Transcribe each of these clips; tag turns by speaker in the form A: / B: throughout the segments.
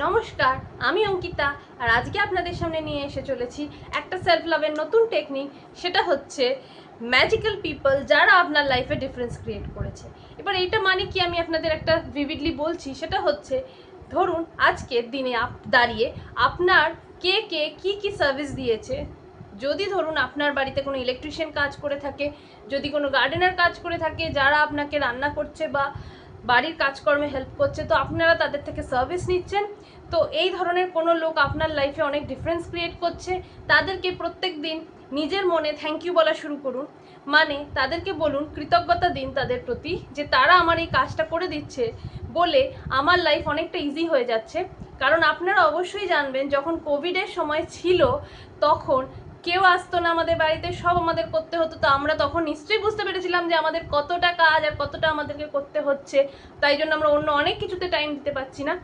A: নমস্কার, আমি অঙ্কিতা আর আজকে আপনাদের সামনে নিয়ে এসে চলেছি একটা সেলফ লাভের নতুন টেকনিক সেটা হচ্ছে ম্যাজিক্যাল পিপল যারা আপনার লাইফে ডিফারেন্স ক্রিয়েট করেছে। এবার এইটা মানে কি আমি আপনাদের একটা ভিভিডলি বলছি, সেটা হচ্ছে ধরুন আজকের দিনে আপ, দাঁড়িয়ে আপনার কে কে কি কি সার্ভিস দিয়েছে। যদি ধরুন আপনার বাড়িতে কোনো ইলেকট্রিশিয়ান কাজ করে থাকে, যদি কোনো গার্ডেনার কাজ করে থাকে, যারা আপনাকে রান্না করছে বা বাড়ির কাজকর্মে হেল্প করছে, তো আপনারা তাদের থেকে সার্ভিস নিচ্ছেন। তো এই ধরনের কোনো লোক আপনার লাইফে অনেক ডিফারেন্স ক্রিয়েট করছে। তাদেরকে প্রত্যেক দিন নিজের মনে থ্যাংক ইউ বলা শুরু করুন। মানে তাদেরকে বলুন, কৃতজ্ঞতা দিন তাদের প্রতি যে তারা আমার এই কাজটা করে দিচ্ছে। বলে আমার লাইফ অনেকটা ইজি হয়ে যাচ্ছে। কারণ আপনারা অবশ্যই জানবেন, যখন কোভিডের সময় ছিল, তখন কেউ আসতো না আমাদের বাড়িতে, সব আমাদের করতে হতো। তো আমরা তখন নিশ্চয়ই বুঝতে পেরেছিলাম যে আমাদের কতটা কাজ আর কতটা আমাদেরকে করতে হচ্ছে। তাই জন্য আমরা অন্য অনেক কিছুতে টাইম দিতে পারছি না।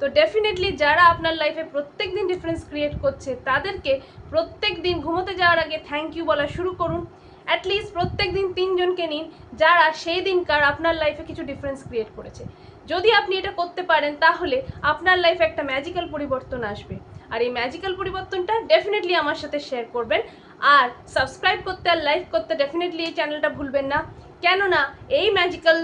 A: তো ডেফিনেটলি যারা আপনার লাইফে প্রত্যেক দিন ডিফারেন্স ক্রিয়েট করছে, তাদেরকে প্রত্যেক দিন ঘুমোতে যাওয়ার আগে থ্যাংক ইউ বলা শুরু করুন। অ্যাটলিস্ট প্রত্যেক দিন তিনজনকে নিন, যারা সেই দিনকার আপনার লাইফে কিছু ডিফারেন্স ক্রিয়েট করেছে। যদি আপনি এটা করতে পারেন, তাহলে আপনার লাইফে একটা ম্যাজিক্যাল পরিবর্তন আসবে। আর এই ম্যাজিক্যাল পরিবর্তনটা ডেফিনেটলি আমার সাথে শেয়ার করবেন। আর সাবস্ক্রাইব করতে আর লাইক করতে ডেফিনেটলি এই চ্যানেলটা ভুলবেন না। কেননা এই ম্যাজিক্যাল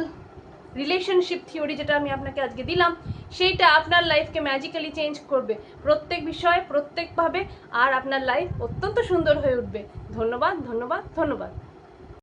A: রিলেশনশিপ থিওরি যেটা আমি আপনাকে আজকে দিলাম, সেইটা আপনার লাইফকে ম্যাজিক্যালি চেঞ্জ করবে। প্রত্যেক বিষয়ে, প্রত্যেকভাবে, আর আপনার লাইফ অত্যন্ত সুন্দর হয়ে উঠবে। ধন্যবাদ ধন্যবাদ ধন্যবাদ।